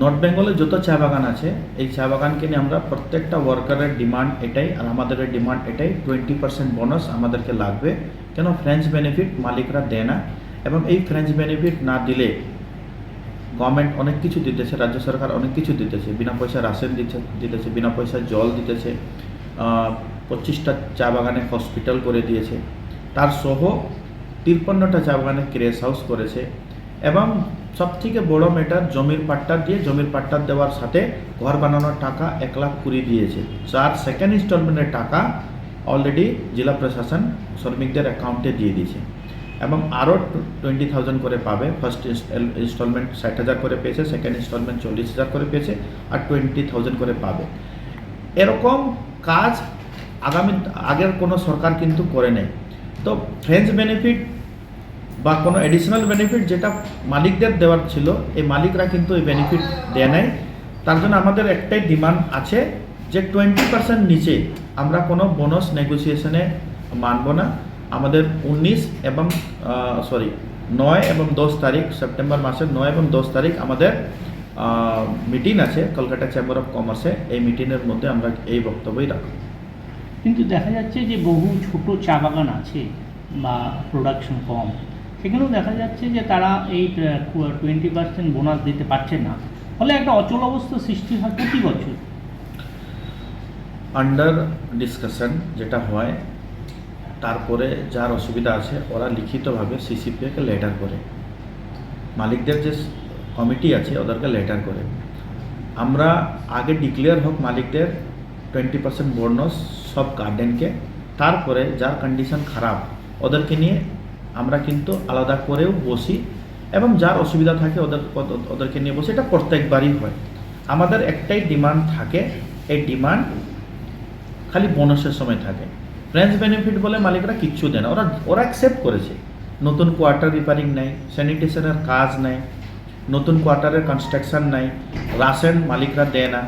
North বেঙ্গলে যত চা বাগান আছে, এই চা বাগানকে নিয়ে আমরা প্রত্যেকটা ওয়ার্কারের ডিমান্ড এটাই আর আমাদের ডিমান্ড এটাই। টোয়েন্টি পার্সেন্ট বোনাস আমাদেরকে লাগবে। কেন? ফ্রেঞ্চ বেনিফিট মালিকরা দেয় না। এবং এই ফ্রেঞ্চ বেনিফিট না দিলে গভর্নমেন্ট অনেক কিছু দিতেছে, রাজ্য সরকার অনেক কিছু দিতেছে। বিনা পয়সা রাশন দিতে দিতেছে, বিনা পয়সা জল দিতেছে পঁচিশটা চা বাগানে হসপিটাল করে দিয়েছে। তার সহ তিরপন্নটা চা বাগানে ক্রেস হাউস করেছে। এবং সবথেকে বড় মেটার জমির পাট্টা দিয়ে জমির পাট্টা দেওয়ার সাথে ঘর বানানোর টাকা এক লাখ কুড়ি দিয়েছে। যার সেকেন্ড ইনস্টলমেন্টের টাকা অলরেডি জেলা প্রশাসন শ্রমিকদের অ্যাকাউন্টে দিয়ে দিয়েছে। এবং আরও টোয়েন্টি থাউজেন্ড করে পাবে। ফার্স্ট ইনস্টলমেন্ট ষাট হাজার করে পেয়েছে সেকেন্ড ইনস্টলমেন্ট চল্লিশ হাজার করে পেয়েছে, আর টোয়েন্টি থাউজেন্ড করে পাবে। এরকম কাজ আগামী, আগের কোনো সরকার কিন্তু করে নেই। তো ফ্রেঞ্চ বেনিফিট বা কোনো অ্যাডিশনাল বেনিফিট যেটা মালিকদের দেওয়ার ছিল, এই মালিকরা কিন্তু এই বেনিফিট দেয় নাই। তার জন্য আমাদের একটাই ডিমান্ড আছে যে টোয়েন্টি পার্সেন্ট নিচে আমরা কোনো বোনাস নেগোসিয়েশনে মানব না। আমাদের উনিশ এবং সরি নয় এবং দশ তারিখ, সেপ্টেম্বর মাসের নয় এবং দশ তারিখ আমাদের মিটিং আছে, কলকাতা চেম্বার অফ কমার্সে এই মিটিংয়ের মধ্যে আমরা এই বক্তব্যই রাখব। কিন্তু দেখা যাচ্ছে যে বহু ছোট চা বাগান আছে বা প্রোডাকশন কম। সেখানেও দেখা যাচ্ছে যে তারা এই টোয়েন্টি পার্সেন্ট বোনাস দিতে পারছে না। ফলে একটা অচল অবস্থা সৃষ্টি হয় প্রতি বছর। আন্ডার ডিসকাশন যেটা হয়, তারপরে যার অসুবিধা আছে, ওরা লিখিতভাবে সিসিপিএকে লেটার করে। মালিকদের যে কমিটি আছে, ওদেরকে লেটার করে। আমরা আগে ডিক্লেয়ার হোক মালিকদের টোয়েন্টি পার্সেন্ট বোনাস সব গার্ডেনকে তারপরে যার কন্ডিশন খারাপ, ওদেরকে নিয়ে আমরা কিন্তু আলাদা করেও বসি এবং যার অসুবিধা থাকে ওদের ওদের- ওদেরকে নিয়ে বসি, এটা প্রত্যেকবারই হয়। আমাদের একটাই ডিমান্ড থাকে, এই ডিমান্ড খালি বোনাসের সময় থাকে। ফ্রেঞ্চ বেনিফিট বলে মালিকরা কিচ্ছু দেয় না, ওরা ওরা অ্যাকসেপ্ট করেছে। নতুন কোয়ার্টার রিপেয়ারিং নাই স্যানিটেশনের কাজ নাই, নতুন কোয়ার্টারের কনস্ট্রাকশন নাই রাশন মালিকরা দেয় না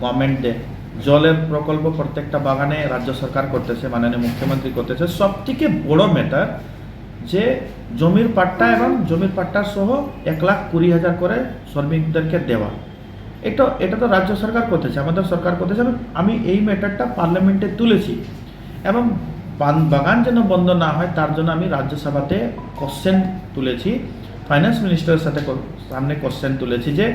গভর্নমেন্ট দেয়। জলের প্রকল্প প্রত্যেকটা বাগানে রাজ্য সরকার করতেছে, মাননীয় মুখ্যমন্ত্রী করতেছে। সব থেকে বড় ম্যাটার যে জমির পাট্টা এবং জমির পাট্টা সহ এক লাখ কুড়ি হাজার করে শ্রমিকদেরকে দেওয়া। এটা এটা তো রাজ্য সরকার করতেছে, আমাদের সরকার করতেছে আমি এই ম্যাটারটা পার্লামেন্টে তুলেছি। এবং বাগান যেন বন্ধ না হয়, তার জন্য আমি রাজ্যসভাতে কোশ্চেন তুলেছি। ফাইন্যান্স মিনিস্টারের সাথে সামনে কোশ্চেন তুলেছি যে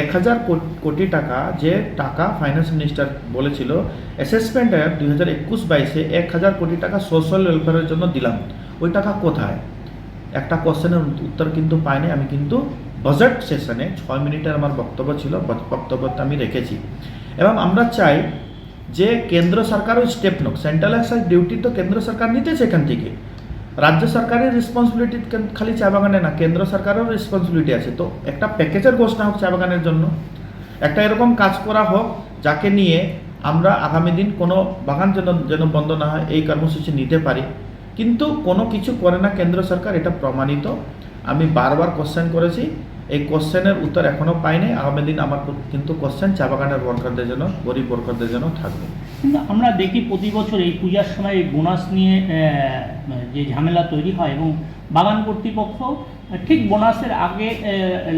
এক হাজার কোটি টাকা যে টাকা ফাইন্যান্স মিনিস্টার বলেছিল অ্যাসেসমেন্ট অ্যাপ দুই হাজার একুশ বাইশে এক হাজার কোটি টাকা সোশ্যাল ওয়েলফেয়ারের জন্য দিলাম। ওই টাকা কোথায়? একটা কোশ্চেনের উত্তর কিন্তু পাইনি, আমি কিন্তু বাজেট সেশনে ছয় মিনিটের আমার বক্তব্য ছিল বক্তব্যটা আমি রেখেছি। এবং আমরা চাই যে কেন্দ্র সরকারও স্টেপ নোক। সেন্ট্রাল এক্সাইজ ডিউটি তো কেন্দ্র সরকার নিতেছে এখান থেকে। রাজ্য সরকারের রেসপন্সিবিলিটি খালি চা বাগানে না? কেন্দ্র সরকারেরও রেসপন্সিবিলিটি আছে। তো একটা প্যাকেজের ঘোষণা হোক চা বাগানের জন্য। একটা এরকম কাজ করা হোক, যাকে নিয়ে আমরা আগামী দিন কোনো বাগান যেন যেন বন্ধ না হয়, এই কর্মসূচি নিতে পারি। কিন্তু কোনো কিছু করে না কেন্দ্র সরকার এটা প্রমাণিত। আমি বারবার কোশ্চেন করেছি। এই কোশ্চেনের উত্তর এখনও পাইনি। আগামী দিন আমার কিন্তু কোশ্চেন চা বাগানের ওয়ার্কারদের জন্য গরিব বর্কারদের জন্য থাকবে। কিন্তু আমরা দেখি প্রতি বছর এই পূজার সময় এই বোনাস নিয়ে যে ঝামেলা তৈরি হয় এবং বাগান কর্তৃপক্ষ ঠিক বোনাসের আগে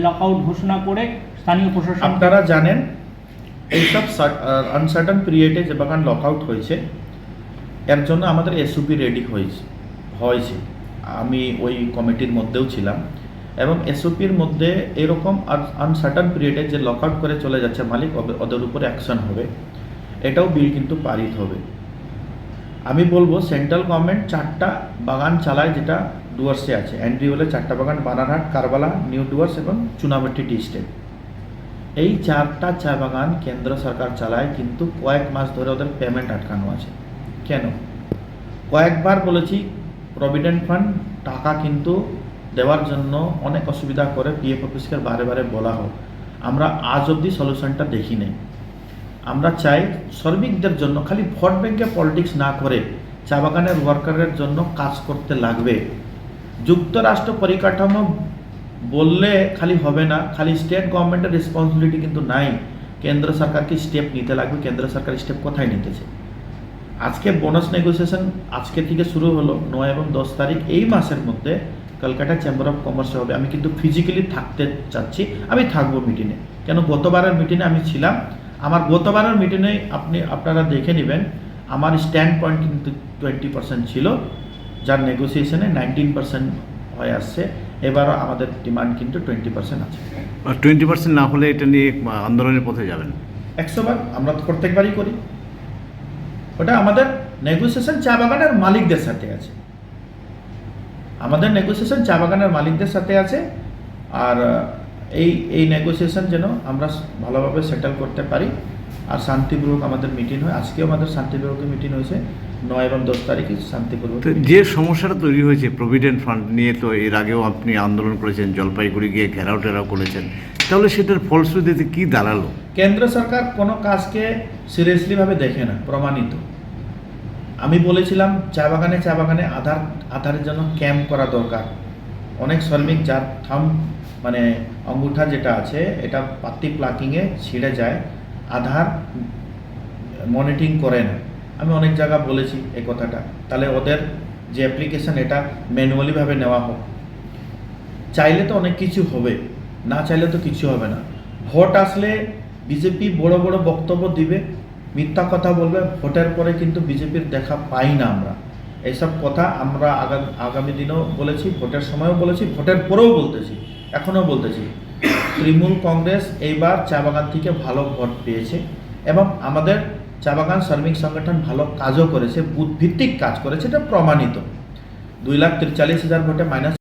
লক আউট ঘোষণা করে স্থানীয় প্রশাসন আপনারা জানেন এইসব আনসার্টান পিরিয়ডে যে বাগান লক আউট হয়েছে এর জন্য আমাদের এসওপি রেডি হয়েছে হয়েছে। আমি ওই কমিটির মধ্যেও ছিলাম। এবং এসওপির মধ্যে এরকম আনসার্টান পিরিয়ডে যে লক আউট করে চলে যাচ্ছে মালিক ওদের- উপর অ্যাকশন হবে। এটাও বিল কিন্তু পারিত হবে। আমি বলব সেন্ট্রাল গভর্নমেন্ট চারটা বাগান চালায় যেটা ডুয়ার্সে আছে। অ্যান্ড্রিওলে চারটা বাগান, বানারহাট, কারবালা নিউ ডুয়ার্স এবং চুনামাটি ডিস্ট্রিক্ট এই চারটা চা বাগান কেন্দ্র সরকার চালায়, কিন্তু কয়েক মাস ধরে ওদের পেমেন্ট আটকানো আছে। কেন? কয়েকবার বলেছি প্রভিডেন্ট ফান্ড টাকা কিন্তু দেওয়ার জন্য অনেক অসুবিধা করে পিএফ অফিসকে বারে বারে বলা হোক। আমরা আজ অবধি সলিউশনটা দেখি নেই। আমরা চাই শ্রমিকদের জন্য, খালি ভোট ব্যাংকে পলিটিক্স না করে চা বাগানের ওয়ার্কারের জন্য কাজ করতে লাগবে। যুক্তরাষ্ট্র পরিকাঠামো বললে খালি হবে না, খালি স্টেট গভর্নমেন্টের রেসপন্সিবিলিটি কিন্তু নাই। কেন্দ্র সরকারকে স্টেপ নিতে লাগবে, কেন্দ্র সরকার স্টেপ কোথায় নিতেছে? আজকে বোনাস নেগোসিয়েশন আজকে থেকে শুরু হলো নয় এবং দশ তারিখ এই মাসের মধ্যে কলকাতা চেম্বার অফ কমার্সে হবে। আমি কিন্তু ফিজিক্যালি থাকতে চাচ্ছি আমি থাকব মিটিংয়ে কেন গতবারের মিটিংয়ে আমি ছিলাম। আমার গতবারের মিটিংয়ে আপনি আপনারা দেখে নেবেন আমার স্ট্যান্ড পয়েন্ট কিন্তু টোয়েন্টি পার্সেন্ট ছিল যার নেগোসিয়েশনে নাইনটিন পার্সেন্ট হয়ে আসছে। এবারও আমাদের ডিমান্ড কিন্তু টোয়েন্টি পার্সেন্ট আছে। টোয়েন্টি পার্সেন্ট না হলে এটা নিয়ে আন্দোলনের পথে যাবেন। একশোবার আমরা তো প্রত্যেকবারই করি। ওটা আমাদের নেগোসিয়েশন চা বাগানের মালিকদের সাথে আছে। আমাদের নেগোসিয়েশন চা বাগানের মালিকদের সাথে আছে আর এই এই নেগোসিয়েশন যেন আমরা ভালোভাবে সেটেল করতে পারি আর শান্তিপূর্বক আমাদের মিটিং হয়। আজকেও আমাদের শান্তিপূর্বক মিটিং হয়েছে নয় এবং দশ তারিখে শান্তিপূর্বক যে সমস্যাটা তৈরি হয়েছে প্রভিডেন্ট ফান্ড নিয়ে তো এর আগেও আপনি আন্দোলন করেছেন জলপাইগুড়ি গিয়ে ঘেরাও টেরাও করেছেন। তাহলে সেটার ফলশ্রুতিতে কি দাঁড়াল? কেন্দ্র সরকার কোনো কাজকে সিরিয়াসলিভাবে দেখে না, প্রমাণিত। আমি বলেছিলাম, চা বাগানে চা বাগানে আধার, আধারের জন্য ক্যাম্প করা দরকার। অনেক শ্রমিক যার থাম মানে অঙ্গুঠা যেটা আছে, এটা পাত্তি প্লাকিংয়ে ছিঁড়ে যায়, আধার মনিটরিং করে না। আমি অনেক জায়গা বলেছি এই কথাটা। তাহলে ওদের যে অ্যাপ্লিকেশন, এটা ম্যানুয়ালিভাবে নেওয়া হোক। চাইলে তো অনেক কিছু হবে। না চাইলে তো কিছু হবে না। ভোট আসলে বিজেপি বড় বড় বক্তব্য দিবে, মিথ্যা কথা বলবে, ভোটের পরে কিন্তু বিজেপির দেখা পাই না আমরা। এইসব কথা আমরা আগা- আগামী দিনেও বলেছি, ভোটের সময়ও বলেছি, ভোটের পরেও বলতেছি, এখনও বলতেছি। তৃণমূল কংগ্রেস এইবার চা বাগান থেকে ভালো ভোট পেয়েছে এবং আমাদের চা বাগান শ্রমিক সংগঠন ভালো কাজও করেছে বুথ ভিত্তিক কাজ করেছে, এটা প্রমাণিত। দুই লাখ তিরচাল্লিশ হাজার ভোটে মাইনাস